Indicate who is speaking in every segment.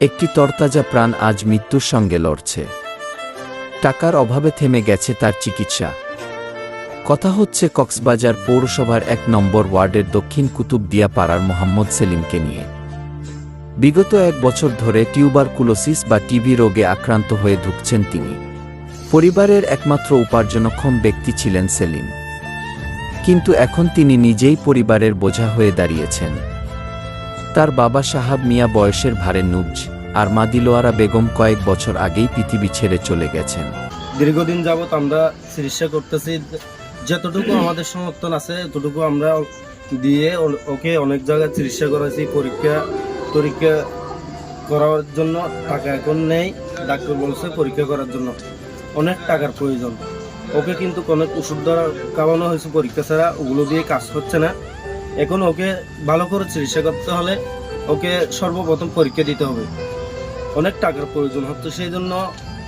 Speaker 1: একটি তরতাজা প্রাণ আজ মৃত্যুর সঙ্গে লড়ছে। টাকার অভাবে থেমে গেছে তার চিকিৎসা। কথা হচ্ছে, কক্সবাজার পৌরসভার এক নম্বর ওয়ার্ডের দক্ষিণ কুতুবদিয়া পাড়ার মোহাম্মদ সেলিমকে নিয়ে। বিগত এক বছর ধরে টিউবারকুলোসিস বা টিবি রোগে আক্রান্ত হয়ে ঢুকছেন তিনি। পরিবারের একমাত্র উপার্জনক্ষম ব্যক্তি ছিলেন সেলিম। কিন্তু এখন তিনি নিজেই পরিবারের বোঝা হয়ে দাঁড়িয়েছেন। তার বাবা সাহাব মিয়া বয়সের ভারে নুবজ, আর মা দিলোয়ারা বেগম কয়েক বছর আগেই পৃথিবী ছেড়ে চলে গেছেন।
Speaker 2: দীর্ঘদিন যাবৎ আমরা চিকিৎসা করতেছি, যতটুকু আমাদের সমর্থন আছে ততটুকু আমরা দিয়ে ওকে অনেক জায়গায় চিকিৎসা করেছি পরীক্ষা পরীক্ষা করার জন্য টাকা এখন নেই, ডাক্তার বলছে পরীক্ষা করার জন্য অনেক টাকার প্রয়োজন। ওকে কিন্তু অনেক ওষুধ দ্বারা খাওয়ানো হয়েছে, পরীক্ষা ছাড়া, ওগুলো দিয়ে কাজ হচ্ছে না। এখন ওকে ভালো করে চিকিৎসা করতে হলে ওকে সর্বপ্রথম পরীক্ষা দিতে হবে। অনেক টাকার প্রয়োজন হচ্ছে সেই জন্য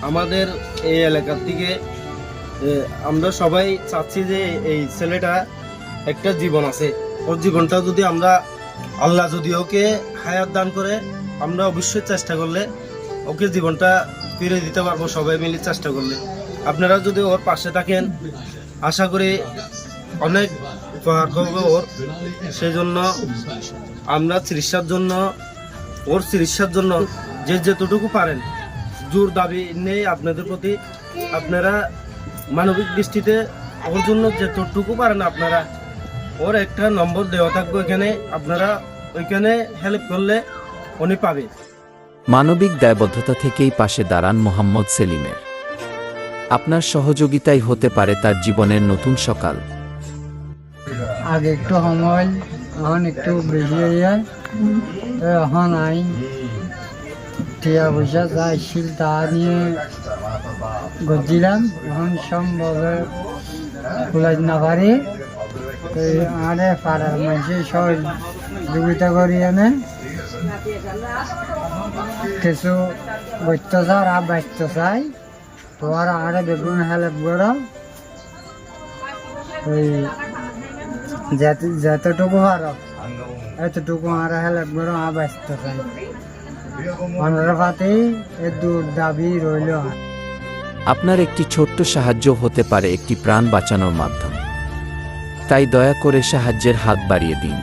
Speaker 2: আমাদের এই এলাকার থেকে আমরা সবাই চাচ্ছি যে এই ছেলেটা একটা জীবন আছে। ওর জীবনটা যদি আমরা, আল্লাহ যদি ওকে হায়াত দান করে, আমরা অবশ্যই চেষ্টা করলে ওকে জীবনটা ফিরে দিতে পারব, সবাই মিলে চেষ্টা করলে। আপনারা যদি ওর পাশে থাকেন, আশা করি অনেক ওর। সেই জন্য আমরা চিকিৎসার জন্য, ওর চিকিৎসার জন্য যে যেতটুকু পারেন, জোর দাবি নেই আপনাদের প্রতি। আপনারা মানবিক দৃষ্টিতে ওর জন্য যেতটুকু পারেন আপনারা, ওর একটা নম্বর দেওয়া থাকবে এখানে আপনারা ওইখানে হেল্প করলে উনি পাবে।
Speaker 1: মানবিক দায়বদ্ধতা থেকেই পাশে দাঁড়ান মোহাম্মদ সেলিমের। আপনার সহযোগিতাই হতে পারে তার জীবনের নতুন সকাল।
Speaker 3: আগে একটু সময়, এখন একটু বেশি হয়ে যায়। এখন আই টিয়া পয়সা যা তা নিয়ে গজিলাম এখন সম্ভবে কুলাই না পারি। আরে পাড়ার মানুষে সহযোগিতা করি এনে। কিছু বৈত্য চার আর বাচ্য চাই তো আর বেগুন হেল্প করো ওই যতটুকু পারো এতটুকু আর হেলে চাই অন্যের পাতে এ দূর দাবি রইল।
Speaker 1: আপনার একটি ছোট্ট সাহায্য হতে পারে একটি প্রাণ বাঁচানোর মাধ্যম। তাই দয়া করে সাহায্যের হাত বাড়িয়ে দিন।